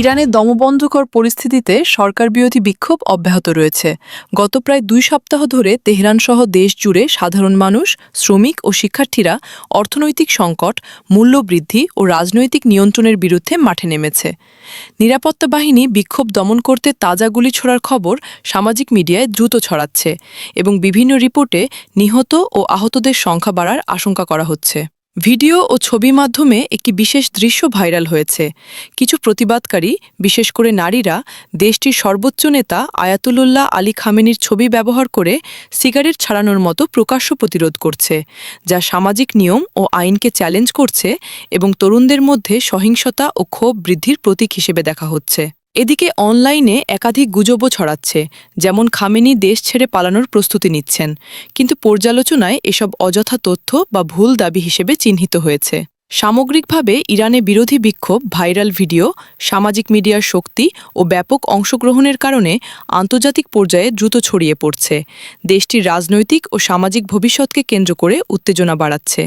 ইরানের দমবন্ধকর পরিস্থিতিতে সরকার বিরোধী বিক্ষোভ অব্যাহত রয়েছে। গত প্রায় দুই সপ্তাহ ধরে তেহরান সহ দেশ জুড়ে সাধারণ মানুষ, শ্রমিক ও শিক্ষার্থীরা অর্থনৈতিক সংকট, মূল্যবৃদ্ধি ও রাজনৈতিক নিয়ন্ত্রণের বিরুদ্ধে মাঠে নেমেছে। নিরাপত্তা বাহিনী বিক্ষোভ দমন করতে তাজা গুলি ছোড়ার খবর সামাজিক মিডিয়ায় দ্রুত ছড়াচ্ছে এবং বিভিন্ন রিপোর্টে নিহত ও আহতদের সংখ্যা বাড়ার আশঙ্কা করা হচ্ছে। ভিডিও ও ছবি মাধ্যমে একটি বিশেষ দৃশ্য ভাইরাল হয়েছে। কিছু প্রতিবাদকারী, বিশেষ করে নারীরা, দেশটির সর্বোচ্চ নেতা আয়াতুল্লাহ আলী খামেনির ছবি ব্যবহার করে সিগারেট ছাড়ানোর মতো প্রকাশ্য প্রতিরোধ করছে, যা সামাজিক নিয়ম ও আইনকে চ্যালেঞ্জ করছে এবং তরুণদের মধ্যে সহিংসতা ও ক্ষোভ বৃদ্ধির প্রতীক হিসেবে দেখা হচ্ছে। এদিকে অনলাইনে একাধিক গুজবও ছড়াচ্ছে, যেমন খামেনি দেশ ছেড়ে পালানোর প্রস্তুতি নিচ্ছেন। কিন্তু পর্যালোচনায় এসব অযথা তথ্য বা ভুল দাবি হিসেবে চিহ্নিত হয়েছে। সামগ্রিকভাবে ইরানে বিরোধী বিক্ষোভ, ভাইরাল ভিডিও, সামাজিক মিডিয়ার শক্তি ও ব্যাপক অংশগ্রহণের কারণে আন্তর্জাতিক পর্যায়ে দ্রুত ছড়িয়ে পড়ছে। দেশটির রাজনৈতিক ও সামাজিক ভবিষ্যৎকে কেন্দ্র করে উত্তেজনা বাড়াচ্ছে।